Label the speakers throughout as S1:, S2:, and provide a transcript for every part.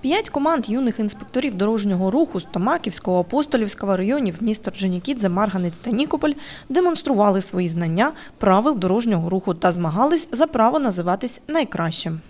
S1: П'ять команд юних інспекторів дорожнього руху з Томаківського, Апостолівського районів міста Орджонікідзе, Марганець та Нікополь демонстрували свої знання правил дорожнього руху та змагались за право називатись найкращим.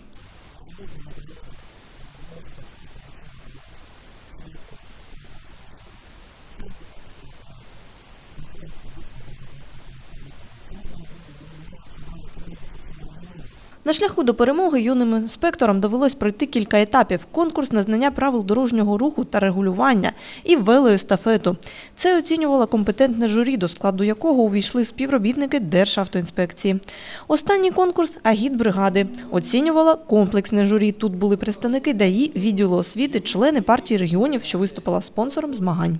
S1: На шляху до перемоги юним інспекторам довелось пройти кілька етапів: конкурс на знання правил дорожнього руху та регулювання і велоестафету. Це оцінювало компетентне журі, до складу якого увійшли співробітники Державтоінспекції. Останній конкурс агітбригади оцінювало комплексне журі. Тут були представники ДАІ, відділу освіти, члени партії регіонів, що виступила спонсором змагань.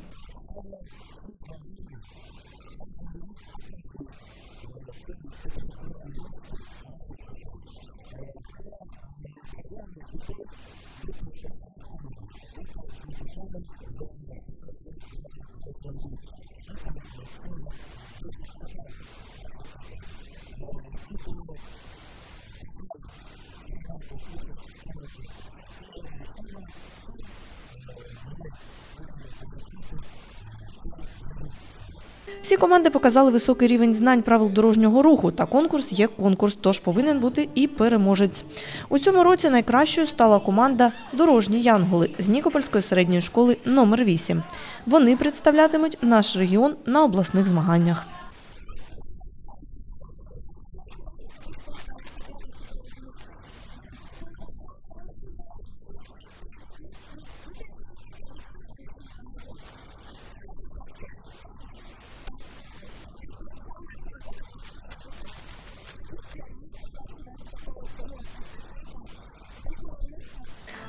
S1: Всі команди показали високий рівень знань правил дорожнього руху. Та конкурс є конкурс, тож повинен бути і переможець. У цьому році найкращою стала команда Дорожні Янголи з Нікопольської середньої школи номер 8 Вони представлятимуть наш регіон на обласних змаганнях.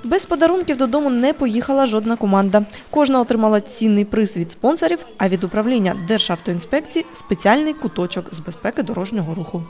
S1: Без подарунків додому не поїхала жодна команда. Кожна отримала цінний приз від спонсорів, а від управління Державтоінспекції спеціальний куточок з безпеки дорожнього руху.